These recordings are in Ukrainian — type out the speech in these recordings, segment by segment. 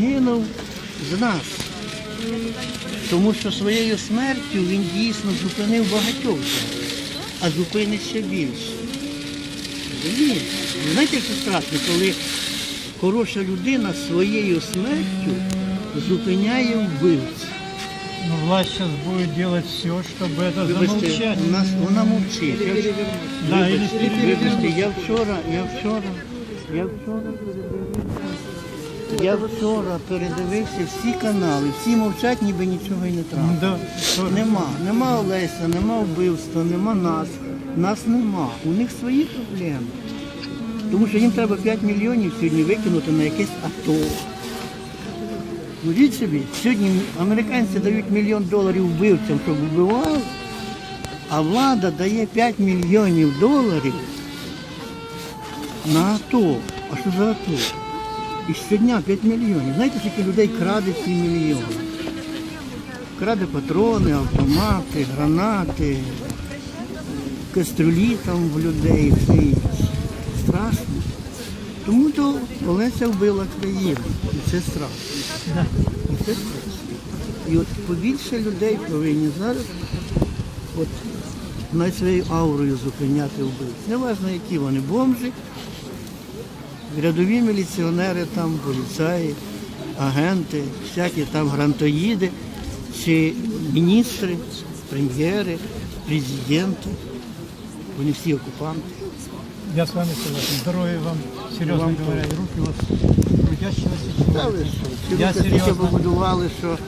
Гинув з нас. Тому що своєю смертю він дійсно зупинив багатьох, а зупинить ще більше. Ви Знаєте, що страшно, коли хороша людина своєю смертю зупиняє вбивця. Но власть сейчас будет делать все, чтобы это Вибачте, замолчать. у нас вона мовчить. Я ж- Да, і Вибачте, не вибачте, я вчора, я вчора, я вчора. Я вчора передивився всі канали, всі мовчать, ніби нічого і не трапилось. Нема, нема Олеся, нема вбивства, нема нас. Нас нема. У них свої проблеми. Тому що їм треба 5 мільйонів сьогодні викинути на якесь АТО. Уявіть собі, сьогодні американці дають мільйон доларів вбивцям, щоб вбивали, а влада дає 5 мільйонів доларів на АТО. А що за АТО? І щодня 5 мільйонів. Знаєте, скільки людей краде ці мільйони? Краде патрони, автомати, гранати, кастрюлі там в людей, все. Страшно. Тому то Олеся вбила країну. І це страшно. І це страшно. І от побільше людей повинні зараз от, навіть своєю аурою зупиняти вбивць. Неважно, які вони бомжі, рядові міліціонери, там, поліцаї, агенти, всякі там грантоїди, чи міністри, прем'єри, президенти. Вони всі окупанти. Я с вами согласен. Здоровья вам, серьезно Вам говоря, и руки у вас трудящегося человека. Я серйозно. побудували, що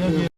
Я.